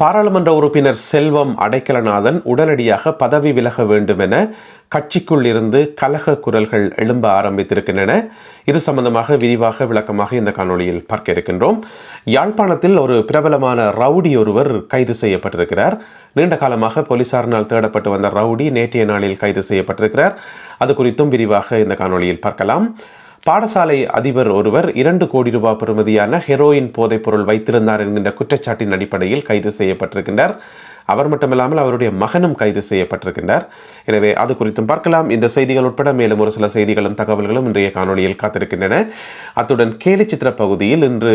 பாராளுமன்ற உறுப்பினர் செல்வம் அடைக்கலநாதன் உடனடியாக பதவி விலக வேண்டும் என கட்சிக்குள் இருந்து கலக குரல்கள் எழும்ப ஆரம்பித்திருக்கின்றன. இது சம்பந்தமாக விரிவாக விளக்கமாக இந்த காணொளியில் பார்க்க இருக்கின்றோம். யாழ்ப்பாணத்தில் ஒரு பிரபலமான ரவுடி ஒருவர் கைது செய்யப்பட்டிருக்கிறார். நீண்ட காலமாக போலீசாரினால் தேடப்பட்டு வந்த ரவுடி நேற்றைய நாளில் கைது செய்யப்பட்டிருக்கிறார். அது குறித்தும் விரிவாக இந்த காணொளியில் பார்க்கலாம். பாடசாலை அதிபர் ஒருவர் இரண்டு கோடி ரூபாய் பெறுமதியான ஹெரோயின் போதைப்பொருள் வைத்திருந்தார் என்கின்ற குற்றச்சாட்டின் அடிப்படையில் கைது செய்யப்பட்டிருக்கின்றார். அவர் மட்டுமில்லாமல் அவருடைய மகனும் கைது செய்யப்பட்டிருக்கின்றார். எனவே அது குறித்தும் பார்க்கலாம். இந்த செய்திகள் உட்பட மேலும் ஒரு சில செய்திகளும் தகவல்களும் இன்றைய காணொலியில் காத்திருக்கின்றன. அத்துடன் கேலி சித்திர பகுதியில் இன்று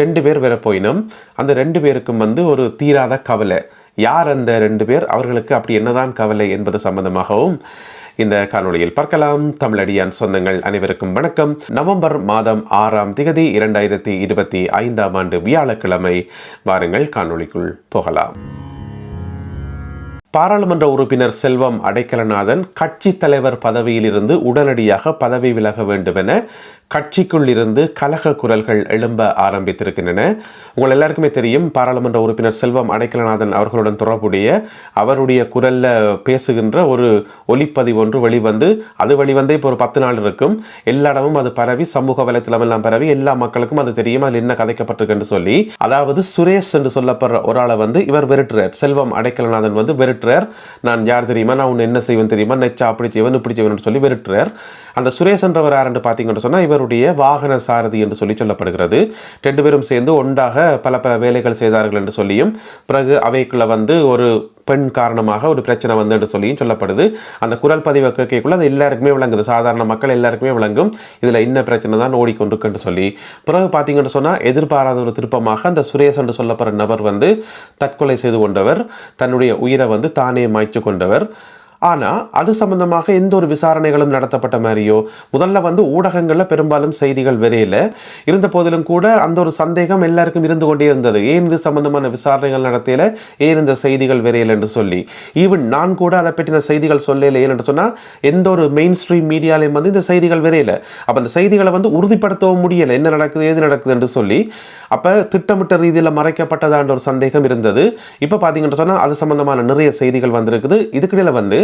ரெண்டு பேர் வரப்போயினும் அந்த ரெண்டு பேருக்கும் வந்து ஒரு தீராத கவலை. யார் அந்த ரெண்டு பேர்? அவர்களுக்கு அப்படி என்னதான் கவலை என்பது சம்பந்தமாகவும் இந்த காணொளியில் பார்க்கலாம். தமிழடியான் சொந்தங்கள் அனைவருக்கும் வணக்கம். நவம்பர் மாதம் ஆறாம் திகதி இரண்டாயிரத்தி இருபத்தி ஐந்தாம் ஆண்டு வியாழக்கிழமை. வாருங்கள் காணொளிக்குள் போகலாம். பாராளுமன்ற உறுப்பினர் செல்வம் அடைக்கலநாதன் கட்சி தலைவர் பதவியிலிருந்து உடனடியாக பதவி விலக வேண்டும் என கட்சிக்குள் இருந்து கலக குரல்கள் எழும்ப ஆரம்பித்திருக்கின்றன. உங்கள் எல்லாருக்குமே தெரியும் பாராளுமன்ற உறுப்பினர் செல்வம் அடைக்கலநாதன் அவர்களுடன் தொடர்புடைய அவருடைய குரலில் பேசுகின்ற ஒரு ஒலிப்பதிவு ஒன்று வெளிவந்து அது வெளிவந்தே இப்போ ஒரு பத்து நாள் இருக்கும். எல்லா இடமும் அது பரவி சமூக வலைத்தளமெல்லாம் பரவி எல்லா மக்களுக்கும் அது தெரியும் அதில் என்ன கதைக்கப்பட்டிருக்குன்னு சொல்லி. அதாவது சுரேஷ் என்று சொல்லப்படுற ஒரு ஆளை வந்து இவர் வெறுட்டுறார். செல்வம் அடைக்கலநாதன் வந்து வெறுட்டுறார். நான் யார் தெரியுமா? நான் உன்னை என்ன செய்வேன் தெரியுமா? நெச்சா அப்படி செய்வன் இப்படி செய்வேன் சொல்லி வெறுட்டுறார். அந்த சுரேஷ் என்றவர் யாருன்னு பார்த்தீங்கன்னு சொன்னால் இவர் அவருடைய வாகன சாரதி என்று சொல்லி சொல்லப்படுகிறது. ரெண்டு பேரும் சேர்ந்து ஒன்றாக பல பல வேலைகள் செய்தார்கள் என்று சொல்லியும் பிறகு அவைக்குள்ள வந்து ஒரு பெண் காரணமாக ஒரு பிரச்சனை வந்து என்று சொல்லியும் சொல்லப்படுது. அந்த குரல் பதிவை கேட்கக்குள்ள அது எல்லாருக்குமே விளங்குது. சாதாரண மக்கள் எல்லாருக்குமே விளங்கும். இதில் என்ன பிரச்சனை தான் ஓடிக்கொண்டிருக்குன்னு சொல்லி. பிறகு பார்த்தீங்கன்னு சொன்னால் எதிர்பாராத ஒரு திருப்பமாக அந்த சுரேஷ் என்று சொல்லப்படுற நபர் வந்து தற்கொலை செய்து கொண்டவர். தன்னுடைய உயிரை வந்து தானே மாய்ச்சி கொண்டவர். ஆனால் அது சம்பந்தமாக எந்த ஒரு விசாரணைகளும் நடத்தப்பட்ட மாதிரியோ முதல்ல வந்து ஊடகங்களில் பெரும்பாலும் செய்திகள் வரையில இருந்த போதிலும் கூட அந்த ஒரு சந்தேகம் எல்லாருக்கும் இருந்து கொண்டே இருந்தது. ஏன் இது சம்பந்தமான விசாரணைகள் நடத்தியில? ஏன் இந்த செய்திகள் வரையில என்று சொல்லி. ஈவன் நான் கூட அதை பற்றின செய்திகள் சொல்லல. ஏன்னு சொன்னால் எந்த ஒரு மெயின் ஸ்ட்ரீம் மீடியாலையும் வந்து இந்த செய்திகள் வரையில அப்போ அந்த செய்திகளை வந்து உறுதிப்படுத்தவும் முடியலை. என்ன நடக்குது ஏது நடக்குது என்று சொல்லி. அப்போ திட்டமிட்ட ரீதியில் மறைக்கப்பட்டதான்ற ஒரு சந்தேகம் இருந்தது. இப்போ பார்த்தீங்கன்னு சொன்னால் அது சம்பந்தமான நிறைய செய்திகள் வந்திருக்குது. இதுக்கிடையில் வந்து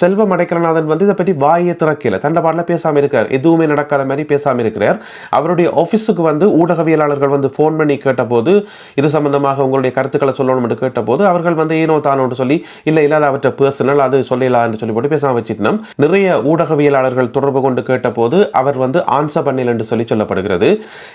செல்வம் அடைக்கலநாதன் வந்து இதை பற்றி வாயை திறக்கல. தண்டபாடில் பேசாமல் இருக்கார். எதுவுமே நடக்காத மாதிரி பேசாமல் இருக்கிறார். அவருடைய ஆஃபீஸுக்கு வந்து ஊடகவியலாளர்கள் வந்து ஃபோன் பண்ணி கேட்டபோது இது சம்பந்தமாக உங்களுடைய கருத்துக்களை சொல்லணும் என்று கேட்டபோது அவர்கள் வந்து ஏனோ தானோன்னு சொல்லி இல்லை இல்லாத அவற்றை பர்சனல் அது சொல்லலாம்னு என்று சொல்லி போட்டு பேசாமல் வச்சுட்டோம் நிறைய ஊடகவியலாளர்கள் தொடர்பு கொண்டு கேட்டபோது அவர் வந்து ஆன்சர் பண்ணல என்று சொல்லி சொல்லப்படுகிறது.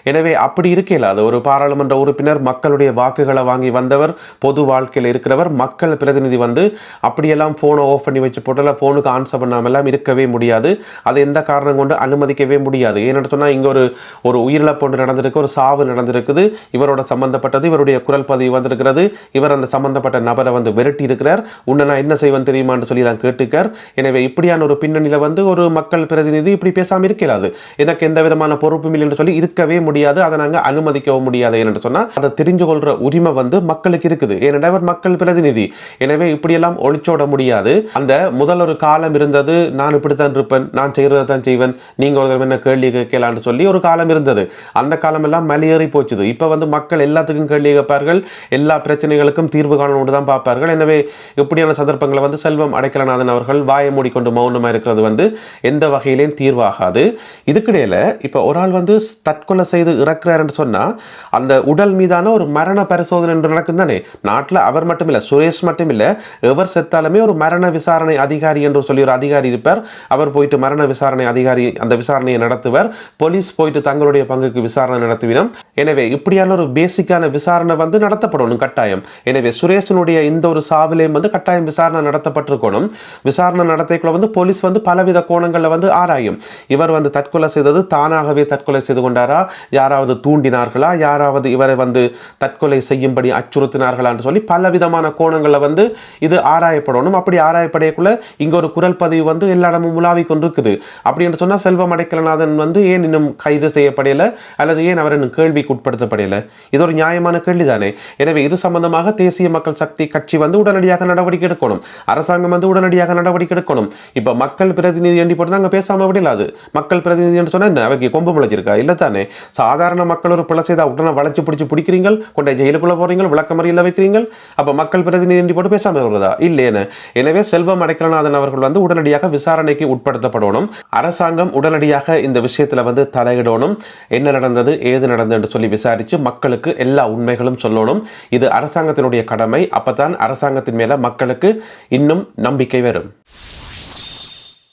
எனவே அப்படி இருக்கையில் அது ஒரு பாராளுமன்ற உறுப்பினர் மக்களுடைய வாக்குகளை வாங்கி வந்தவர் பொது வாழ்க்கையில் இருக்கிறவர் மக்கள் பிரதிநிதி வந்து அப்படியெல்லாம் ஃபோனை ஆஃப் பண்ணி வச்சு போட்டால ஃபோனுக்கு ஆன்சர் பண்ணாமலாம் இருக்கவே முடியாது. அது எந்த காரணம் கொண்டு அனுமதிக்கவே முடியாது. ஏன்னு சொன்னால் இங்கே ஒரு ஒரு உயிரிழப்பு ஒன்று நடந்திருக்கு ஒரு சாவு நடந்திருக்குது. இவரோட சம்மந்தப்பட்டது இவருடைய குரல் பதிவு வந்திருக்கிறது. இவர் அந்த சம்மந்தப்பட்ட நபரை வந்து விரட்டி இருக்கிறார் உன்னை நான் என்ன செய்வேன் தெரியுமான்னு சொல்லி நான் கேட்டுக்கார். எனவே இப்படியான ஒரு பின்னணியில் வந்து ஒரு மக்கள் பிரதிநிதி இப்படி பேசாமல் இருக்கிறாது எனக்கு எந்த விதமான பொறுப்பும் இல்லை என்று சொல்லி இருக்கவே முடியாது. அதை நாங்கள் அனுமதிக்கவும் முடியாது. என்று சொன்னால் அதை தெரிஞ்சு கொள்கிற உரிமை வந்து மக்களுக்கு இருக்குது. ஏனென்றால் அவர் மக்கள் பிரதிநிதி. எனவே இப்படியெல்லாம் ஒழிச்சோட முடியாது. அந்த முதல் ஒரு காலம் இருந்தது நான் இப்படித்தான் இருப்பேன் நான் செய்கிறத தான் செய்வேன் நீங்கள் ஒரு என்ன கேள்வி கேட்கலான்னு சொல்லி ஒரு காலம் இருந்தது. அந்த காலம் எல்லாம் மலையேறி போச்சுது. இப்போ வந்து மக்கள் எல்லாத்துக்கும் கேள்வி கேட்பார்கள் எல்லா பிரச்சனைகளுக்கும் தீர்வு காணணும் தான் பார்ப்பார்கள். எனவே இப்படியான சந்தர்ப்பங்களை வந்து செல்வம் அடைக்கலநாதன் அவர்கள் வாயை மூடிக்கொண்டு மௌனமாக இருக்கிறது வந்து எந்த வகையிலையும் தீர்வாகாது. இதுக்கிடையில் இப்போ ஒரு ஆள் வந்து தற்கொலை செய்து இறக்குறாருன்னு சொன்னால் அந்த உடல் மீதான ஒரு மரண பரிசோதனை என்று நடக்கும் தானே நாட்டில் அவர் மட்டும் இல்லை சுரேஷ் மட்டும் இல்லை எவர் செத்தாலுமே ஒரு மரண விசாரணை அதிகாரி என்று சொல்லி ஒரு அதிகாரி இருப்பார். அவர் போயிட்டு மரண விசாரணை அதிகாரி அந்த விசாரணையை நடத்துவர். போலீஸ் போயிட்டு தங்களுடைய பங்குக்கு விசாரணை நடத்துவினம் எனவே இப்படியான ஒரு பேசிக்கான விசாரணை வந்து நடத்தப்படணும் கட்டாயம். எனவே சுரேஷனுடைய இந்த ஒரு சாவிலையும் வந்து கட்டாயம் விசாரணை நடத்தப்பட்டிருக்கணும். விசாரணை நடத்தைக்குள்ள வந்து போலீஸ் வந்து பலவித கோணங்களில் வந்து ஆராயும். இவர் வந்து தற்கொலை செய்தது தானாகவே தற்கொலை செய்து கொண்டாரா? யாராவது தூண்டினார்களா? யாராவது இவரை வந்து தற்கொலை செய்யும்படி அச்சுறுத்தினார்களா என்று சொல்லி பலவிதமான கோணங்களில் வந்து இது ஆராயப்படணும். அப்படி ஆராயப்படைய செய்யக்குள்ள இங்க ஒரு குரல் பதிவு வந்து எல்லா இடமும் உலாவி கொண்டிருக்குது. அப்படி என்று செல்வம் அடைக்கலநாதன் வந்து ஏன் இன்னும் கைது செய்யப்படையல? அல்லது ஏன் அவர் இன்னும் கேள்விக்கு உட்படுத்தப்படையல? இது ஒரு நியாயமான கேள்விதானே. எனவே இது சம்பந்தமாக தேசிய மக்கள் சக்தி கட்சி வந்து உடனடியாக நடவடிக்கை எடுக்கணும். அரசாங்கம் வந்து உடனடியாக நடவடிக்கை எடுக்கணும். இப்ப மக்கள் பிரதிநிதி என்று போட்டு அங்க பேசாம விடலாது. மக்கள் பிரதிநிதி என்று சொன்னா என்ன? அவைக்கு கொம்பு முளைச்சிருக்கா? இல்ல தானே. சாதாரண மக்கள் ஒரு பிள்ளை செய்தா உடனே வளைச்சு பிடிச்சி பிடிக்கிறீங்க கொண்டே ஜெயிலுக்குள்ள போறீங்க விளக்கமறியல வைக்கிறீங்க அப்ப மக்கள் பிரதிநிதி என்று போட்டு பேசாம வருதா இல்லையேன்னு. எனவே செல்வம் அடைக்கலநாதன் அவர்கள் வந்து உடனடியாக விசாரணைக்கு உட்படுத்தப்படணும். அரசாங்கம் உடனடியாக இந்த விஷயத்துல வந்து தலையிடணும். என்ன நடந்தது ஏது நடந்தது என்று சொல்லி விசாரிச்சு மக்களுக்கு எல்லா உண்மைகளும் சொல்லணும். இது அரசாங்கத்தினுடைய கடமை. அப்பதான் அரசாங்கத்தின் மேல மக்களுக்கு இன்னும் நம்பிக்கை வரும்.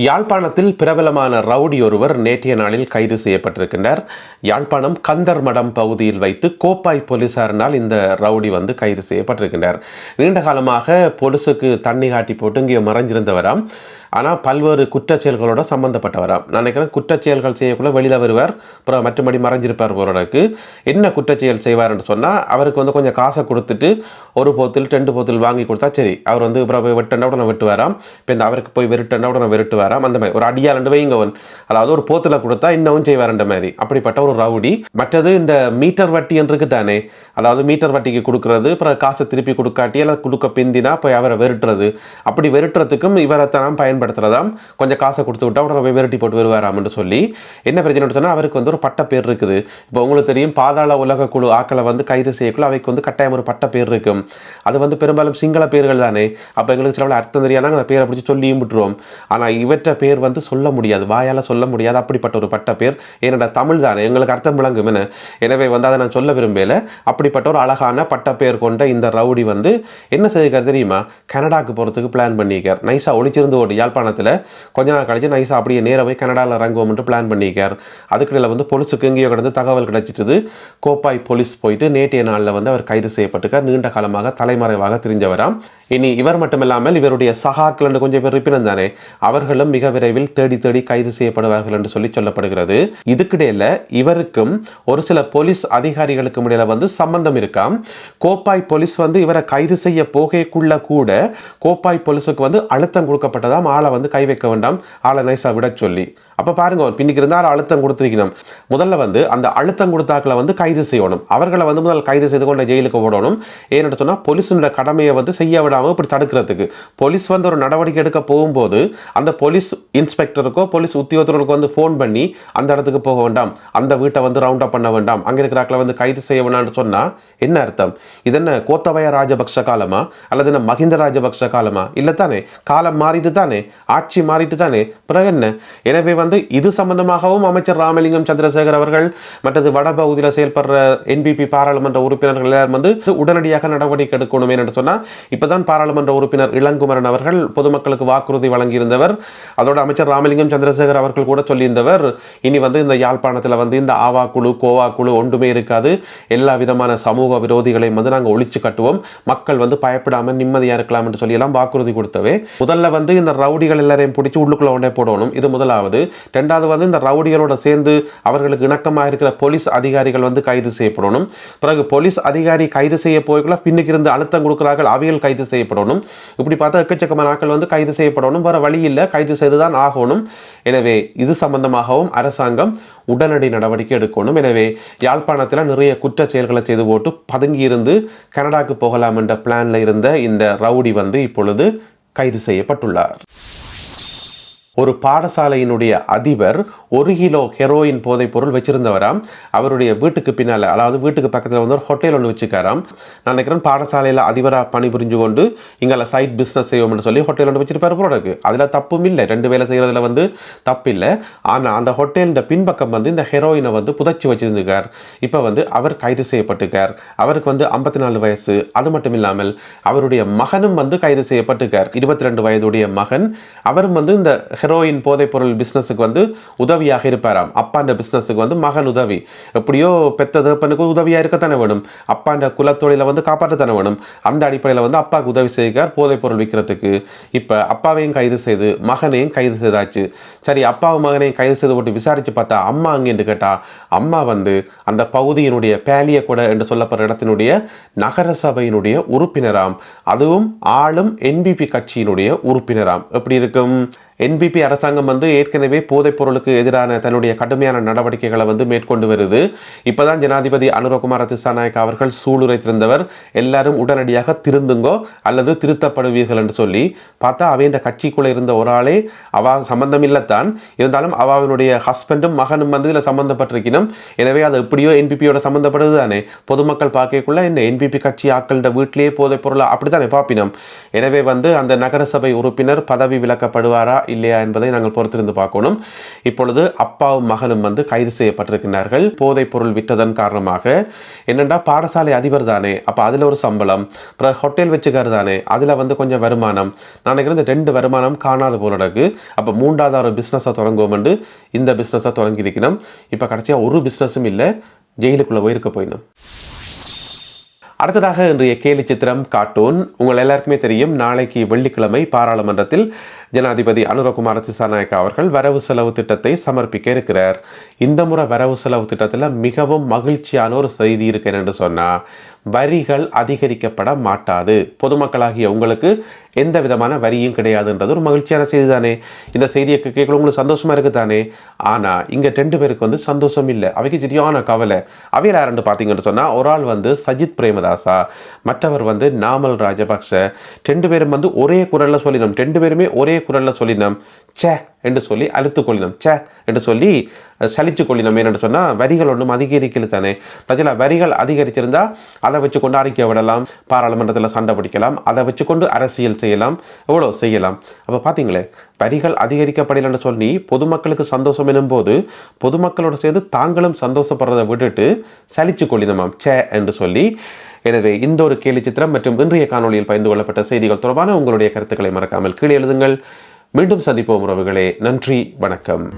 யாழ்ப்பாணத்தில் பிரபலமான ரவுடி ஒருவர் நேற்றைய நாளில் கைது செய்யப்பட்டிருக்கின்றார். யாழ்ப்பாணம் கந்தர்மடம் பகுதியில் வைத்து கோப்பாய் போலீசாரினால் இந்த ரவுடி வந்து கைது செய்யப்பட்டிருக்கின்றார். நீண்ட காலமாக போலீஸுக்கு தண்ணி காட்டி போட்டு இங்கே மறைஞ்சிருந்தவராம் ஆனால் பல்வேறு குற்றச்செயல்களோட சம்பந்தப்பட்டவராம் நான் நினைக்கிறேன் குற்றச்செயல்கள் செய்யக்குள்ள வெளியில் வருவார். அப்புறம் மற்றபடி மறைஞ்சிருப்பார் போகிறவருக்கு என்ன குற்றச்செயல் செய்வார்னு சொன்னால் அவருக்கு வந்து கொஞ்சம் காசை கொடுத்துட்டு ஒரு போத்தில் ரெண்டு போத்தில் வாங்கி கொடுத்தா சரி. அவர் வந்து அப்புறம் போய் வெட்டண்டா உடனே வெட்டுவாராம். இப்போ இந்த அவருக்கு போய் வெறுட்டண்டா உடனே வெறுட்டுவாராம் அந்த மாதிரி ஒரு அடியால் ரெண்டு வைங்கவன். அதாவது ஒரு போத்தில் கொடுத்தா இன்னமும் செய்வார்ன்ற மாதிரி. அப்படிப்பட்ட ஒரு ரவுடி. மற்றது இந்த மீட்டர் வட்டி என்றுக்கு தானே அதாவது மீட்டர் வட்டிக்கு கொடுக்கறது அப்புறம் காசை திருப்பி கொடுக்காட்டி எல்லாம் கொடுக்க பிந்தினா போய் அவரை வெறுட்டுறது. அப்படி வெறுட்டுறதுக்கும் இவரை தான் பயன்படுத்த பயன்படுத்துறதாம். கொஞ்சம் காசை கொடுத்து விட்டா உடனே போய் விரட்டி போட்டு வருவாராம்னு சொல்லி. என்ன பிரச்சனை சொன்னால் அவருக்கு வந்து ஒரு பட்ட பேர் இருக்குது. இப்போ உங்களுக்கு தெரியும் பாதாள உலக குழு ஆக்களை வந்து கைது செய்யக்குள்ள அவைக்கு வந்து கட்டாயம் ஒரு பட்ட பேர் இருக்கும். அது வந்து பெரும்பாலும் சிங்கள பேர்கள் தானே. அப்போ எங்களுக்கு சில அர்த்தம் தெரியாதாங்க அந்த பேரை பிடிச்சி சொல்லியும் விட்டுருவோம். ஆனால் இவற்ற பேர் வந்து சொல்ல முடியாது. வாயால் சொல்ல முடியாது. அப்படிப்பட்ட ஒரு பட்ட பேர் ஏனடா தமிழ் தானே. எங்களுக்கு அர்த்தம் விளங்கும் என்ன? எனவே வந்து அதை நான் சொல்ல விரும்பல. அப்படிப்பட்ட ஒரு அழகான பட்ட பேர் கொண்ட இந்த ரவுடி வந்து என்ன செய்திருக்காரு தெரியுமா? கனடாக்கு போகிறதுக்கு பிளான் பண்ணியிருக்கார். நைஸாக ஒளிச்சிருந்து ஓடியால் யாழ்ப்பாணத்தில் கொஞ்ச நாள் கழிச்சு நைஸாக அப்படியே நேராக போய் கனடாவில் இறங்குவோம்ட்டு பிளான் பண்ணியிருக்கார் அதுக்கிடையில் வந்து போலீஸுக்கு எங்கேயோ கிடந்து தகவல் கிடைச்சிட்டது. கோப்பாய் போலீஸ் போயிட்டு நேற்றைய நாளில் வந்து அவர் கைது செய்யப்பட்டிருக்கார். நீண்ட காலமாக தலைமறைவாக தெரிஞ்சவராம். இனி இவர் மட்டுமில்லாமல் இவருடைய சகாக்கள் என்று கொஞ்சம் பேர் இருப்பினம் தானே அவர்களும் மிக விரைவில் தேடி தேடி கைது செய்யப்படுவார்கள் என்று சொல்லி சொல்லப்படுகிறது. இதுக்கிடையில் இவருக்கும் ஒரு சில போலீஸ் அதிகாரிகளுக்கும் இடையில வந்து சம்பந்தம் இருக்காம். கோப்பாய் போலீஸ் வந்து இவரை கைது செய்ய போகைக்குள்ள கூட கோப்பாய் போலீஸுக்கு வந்து அழுத்தம் கொடுக்கப்பட்டதாம். ஆள் வந்து கை வைக்க வேண்டாம். ஆளை நைஸாக விட சொல்லி. அப்போ பாருங்க ஒரு பின்னிக்கு இருந்தால் அழுத்தம் கொடுத்துருக்கணும். முதல்ல வந்து அந்த அழுத்தம் கொடுத்தாக்களை வந்து கைது செய்யணும். அவர்களை வந்து முதல் கைது செய்து கொண்டு ஜெயிலுக்கு ஓடணும். ஏன்னு சொன்னால் போலீஸினுடைய கடமையை வந்து செய்ய விடாமல் இப்படி தடுக்கிறதுக்கு. போலீஸ் வந்து ஒரு நடவடிக்கை எடுக்க போகும்போது அந்த போலீஸ் இன்ஸ்பெக்டருக்கோ போலீஸ் உத்தியோகத்தர்களுக்கோ வந்து ஃபோன் பண்ணி அந்த இடத்துக்கு போக வேண்டாம். அந்த வீட்டை வந்து ரவுண்ட் அப் பண்ண வேண்டாம். அங்கே இருக்கிறாக்களை வந்து கைது செய்ய வேண்டாம்னு சொன்னால் என்ன அர்த்தம்? இது என்ன கோத்தபய ராஜபக்ஷ காலமா? அல்லது என்ன மஹிந்த ராஜபக்ஷ காலமா? இல்லை தானே காலம் மாறிட்டு தானே ஆட்சி மாறிட்டு தானே பிறகு என்ன? எனவே வந்து இது சம்பந்தமாகவும் அமைச்சர் ராமலிங்கம் சந்திரசேகர் அவர்கள் மற்றது வடபகுதியில் செயல்படுற என்பிபி பாராளுமன்ற உறுப்பினர்கள் எல்லாரும் வந்து உடனடியாக நடவடிக்கை எடுக்கணும் என்று சொன்னால் இப்போதான் பாராளுமன்ற உறுப்பினர் இளங்குமரன் அவர்கள் பொதுமக்களுக்கு வாக்குறுதி வழங்கியிருந்தவர். அதோட அமைச்சர் ராமலிங்கம் சந்திரசேகர் அவர்கள் கூட சொல்லியிருந்தவர் இனி வந்து இந்த யாழ்ப்பாணத்தில் வந்து இந்த ஆவா குழு கோவா குழு ஒன்றுமே இருக்காது. எல்லா விதமான சமூக விரோதிகளையும் வந்து நாங்கள் ஒழிச்சு கட்டுவோம். மக்கள் வந்து பயப்படாமல் நிம்மதியாக இருக்கலாம் என்று சொல்லி எல்லாம் வாக்குறுதி கொடுத்தவே முதல்ல வந்து இந்த ரவுடிகள் எல்லாரையும் பிடிச்சி உள்ளுக்குள்ள ஒன்றே போடணும். இது முதலாவது. ரெண்டாவது வந்து இந்த ரவுடிகளோட சேர்ந்து அவர்களுக்கு இணக்கமாக இருக்கிற போலீஸ் அதிகாரிகள் வந்து கைது செய்யப்படணும். பிறகு போலீஸ் அதிகாரி கைது செய்ய போய்க்குள்ள பின்னுக்கு இருந்து அழுத்தம் கொடுக்குறார்கள் அவைகள் கைது செய்யப்படணும். இப்படி பார்த்தா எக்கச்சக்கமான ஆட்கள் வந்து கைது செய்யப்படணும். வேறு வழி இல்லை கைது செய்துதான் ஆகணும். எனவே இது சம்பந்தமாகவும் அரசாங்கம் உடனடி நடவடிக்கை எடுக்கணும். எனவே யாழ்ப்பாணத்தில் நிறைய குற்ற செயல்களை செய்து போட்டு பதுங்கி இருந்து கனடாக்கு போகலாம் என்ற பிளானில் இருந்த இந்த ரவுடி வந்து இப்பொழுது கைது செய்யப்பட்டுள்ளார். ஒரு பாடசாலையினுடைய அதிபர் ஒரு கிலோ ஹெரோயின் போதைப் பொருள் வச்சிருந்தவராம். அவருடைய வீட்டுக்கு பின்னால் அதாவது வீட்டுக்கு பக்கத்தில் வந்து ஒரு ஹோட்டல் ஒன்று வச்சுக்காராம். நான் நினைக்கிறேன் பாடசாலையில் அதிபராக பணிபுரிஞ்சு கொண்டு இங்கே சைட் பிஸ்னஸ் செய்வோம்னு சொல்லி ஹோட்டல் ஒன்று வச்சுருப்பார் போறதுக்கு அதில் தப்பும் இல்லை. ரெண்டு வேலை செய்கிறதுல வந்து தப்பு இல்லை ஆனால் அந்த ஹோட்டலின் பின்பக்கம் வந்து இந்த ஹெரோயினை வந்து புதைச்சி வச்சிருந்துக்கார் இப்போ வந்து அவர் கைது செய்யப்பட்டுக்கார் அவருக்கு வந்து ஐம்பத்தி நாலு வயசு. அது மட்டும் இல்லாமல் அவருடைய மகனும் வந்து கைது செய்யப்பட்டுக்கார் இருபத்தி ரெண்டு வயதுடைய மகன். அவரும் வந்து இந்த ஹெரோயின் போதைப்பொருள் பிஸ்னஸுக்கு வந்து உதவியாக இருப்பாராம். அப்பாண்ட பிஸ்னஸுக்கு வந்து மகன் உதவி. எப்படியோ பெத்த தகப்பனுக்கு உதவியாக இருக்கத்தானே வேணும். அப்பாண்ட குலத்தொழிலை வந்து காப்பாற்றத்தானே வேணும். அந்த அடிப்படையில் வந்து அப்பாவுக்கு உதவி செய்கிறார் போதைப்பொருள் விற்கிறதுக்கு இப்போ அப்பாவையும் கைது செய்து மகனையும் கைது செய்தாச்சு. சரி அப்பாவும் மகனையும் கைது செய்து போட்டு விசாரித்து பார்த்தா அம்மா அங்கேன்னு கேட்டால் அம்மா வந்து அந்த பகுதியினுடைய பேலிய கூட என்று சொல்லப்படுற இடத்தினுடைய நகரசபையினுடைய உறுப்பினராம். அதுவும் ஆளும் என்பிபி கட்சியினுடைய உறுப்பினராம். எப்படி இருக்கும்? என்பிபி அரசாங்கம் வந்து ஏற்கனவே போதைப் பொருளுக்கு எதிரான தன்னுடைய கடுமையான நடவடிக்கைகளை வந்து மேற்கொண்டு வருது. இப்போதான் ஜனாதிபதி அனுரகுமார திசாநாயக் அவர்கள் சூளுரைத்திருந்தவர். எல்லாரும் உடனடியாக திருந்துங்கோ அல்லது திருத்தப்படுவீர்கள் என்று சொல்லி பார்த்தா அவையின் கட்சிக்குள்ளே இருந்த ஒரு ஆளே அவா சம்பந்தம் இல்லைத்தான். இருந்தாலும் அவாவினுடைய ஹஸ்பண்டும் மகனும் வந்து இதில் சம்மந்தப்பட்டிருக்கணும் எனவே அது எப்படியோ என்பிபியோட சம்மந்தப்படுது தானே. பொதுமக்கள் பார்க்கக்குள்ள என்ன என்பிபி கட்சி ஆக்கள்கிட்ட வீட்டிலேயே போதைப் பொருளை அப்படித்தானே பார்ப்பினோம். எனவே வந்து அந்த நகரசபை உறுப்பினர் பதவி விலக்கப்படுவாரா இல்லையா என்பதை நாங்கள் பொறுத்திருந்து பார்க்கணும். இப்பொழுது அப்பாவும் மகனும் வந்து கைது செய்யப்பட்டிருக்கிறார்கள். போதைப் பொருள் விற்றதன் காரணமாக. என்னென்னா பாடசாலை அதிபர் தானே அப்போ அதில் ஒரு சம்பளம் அப்புறம் ஹோட்டல் வச்சுக்காரு தானே அதில் வந்து கொஞ்சம் வருமானம். நான் இந்த ரெண்டு வருமானம் காணாத போல அப்போ மூன்றாவது ஒரு பிஸ்னஸை தொடங்குவோம் இந்த பிஸ்னஸை தொடங்கியிருக்கணும். இப்போ கடைசியாக ஒரு பிஸ்னஸும் இல்லை ஜெயிலுக்குள்ளே போயிருக்க போயிடும் அடுத்ததாக இன்றைய கேலி சித்திரம் கார்ட்டூன். உங்கள் எல்லாருக்குமே தெரியும் நாளைக்கு வெள்ளிக்கிழமை பாராளுமன்றத்தில் ஜனாதிபதி அனுரகுமார திசாநாயக்கா அவர்கள் வரவு செலவு திட்டத்தை சமர்ப்பிக்க இருக்கிறார். இந்த முறை வரவு செலவு திட்டத்தில் மிகவும் மகிழ்ச்சியான ஒரு செய்தி இருக்கேன் என்று சொன்னால் வரிகள் அதிகரிக்கப்பட மாட்டாது. பொதுமக்களாகிய உங்களுக்கு எந்த விதமான வரியும் கிடையாதுன்றது ஒரு மகிழ்ச்சியான செய்தி தானே இந்த செய்தியை கேட்கல உங்களுக்கு சந்தோஷமா இருக்குது தானே ஆனால் இங்கே ரெண்டு பேருக்கு வந்து சந்தோஷம் இல்லை. அவைக்கு சரியான கவலை. அவையில் யாருன்னு பார்த்தீங்கன்னு சொன்னால் ஒரு ஆள் வந்து சஜித் பிரேமதாசா மற்றவர் வந்து நாமல் ராஜபக்ச ரெண்டு பேரும் வந்து ஒரே குரலில் சொல்லினோம். ரெண்டு பேருமே ஒரே குரலில் சொல்லினோம். சே என்று சொல்லி அழுத்து கொள்ளினோம். சே என்று சொல்லி சலிச்சு கொள்ளினோம் ஏன்னு சொன்னால் வரிகள் ஒன்றும் அதிகரிக்கல தானே. பட்சத்தில் வரிகள் அதிகரிச்சிருந்தால் அதை வச்சு கொண்டு அறிக்கை விடலாம் பாராளுமன்றத்தில் சண்டை பிடிக்கலாம் அதை வச்சு கொண்டு அரசியல் செய்யலாம் எவ்வளோ செய்யலாம். அப்போ பார்த்தீங்களே வரிகள் அதிகரிக்கப்படலைன்னு சொல்லி பொதுமக்களுக்கு சந்தோஷம் எனும்போது பொதுமக்களோடு சேர்ந்து தாங்களும் சந்தோஷப்படுறதை விட்டுட்டு சலிச்சு கொள்ளினோமாம். சே என்று சொல்லி எனவே இந்த ஒரு கேலி சித்திரம் மற்றும் இன்றைய காணொலியில் பகிர்ந்து கொள்ளப்பட்ட செய்திகள் தொடர்பான உங்களுடைய கருத்துக்களை மறக்காமல் கீழே எழுதுங்கள். மீண்டும் சந்திப்போம் உறவுகளே. நன்றி வணக்கம்.